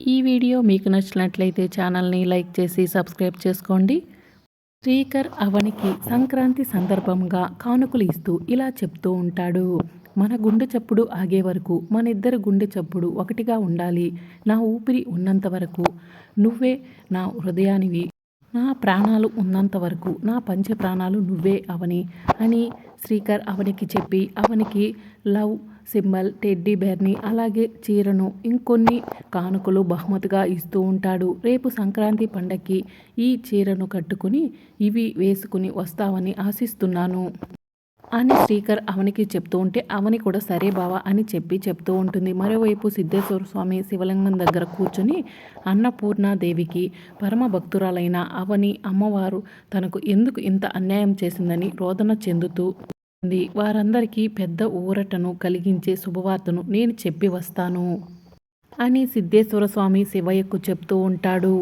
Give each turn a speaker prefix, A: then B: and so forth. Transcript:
A: ఈ వీడియో మీకు నచ్చినట్లయితే ఛానల్ని లైక్ చేసి సబ్స్క్రైబ్ చేసుకోండి. శ్రీకర్ అవనికి సంక్రాంతి సందర్భంగా కానుకలు ఇస్తూ ఇలా చెప్తూ ఉంటాడు. మన గుండె చప్పుడు ఆగే వరకు మన ఇద్దరు గుండె చప్పుడు ఒకటిగా ఉండాలి. నా ఊపిరి ఉన్నంత వరకు. నువ్వే నా హృదయానివి. నా ప్రాణాలు ఉన్నంత వరకు. నా పంచ ప్రాణాలు నువ్వే అవని అని శ్రీకర్ అవనికి చెప్పి అవనికి లవ్ సింబల్ టెడ్డీ బేర్ని అలాగే చీరను ఇంకొన్ని కానుకలు బహుమతిగా ఇస్తూ ఉంటాడు. రేపు సంక్రాంతి పండక్కి ఈ చీరను కట్టుకుని ఇవి వేసుకుని వస్తావని ఆశిస్తున్నాను. అని శ్రీకర్ అవనికి చెప్తూ ఉంటే అవని కూడా సరే బావా అని చెప్పి చెప్తూ ఉంటుంది. మరోవైపు సిద్ధేశ్వర స్వామి శివలింగం దగ్గర కూర్చుని అన్నపూర్ణాదేవికి పరమ భక్తురాలైన అవని అమ్మవారు తనకు ఎందుకు ఇంత అన్యాయం చేసిందని రోదన చెందుతూ ఉంది. వారందరికీ పెద్ద ఊరటను కలిగించే శుభవార్తను నేను చెప్పి వస్తాను. అని సిద్ధేశ్వర స్వామి శివయ్యకు చెప్తూ ఉంటాడు.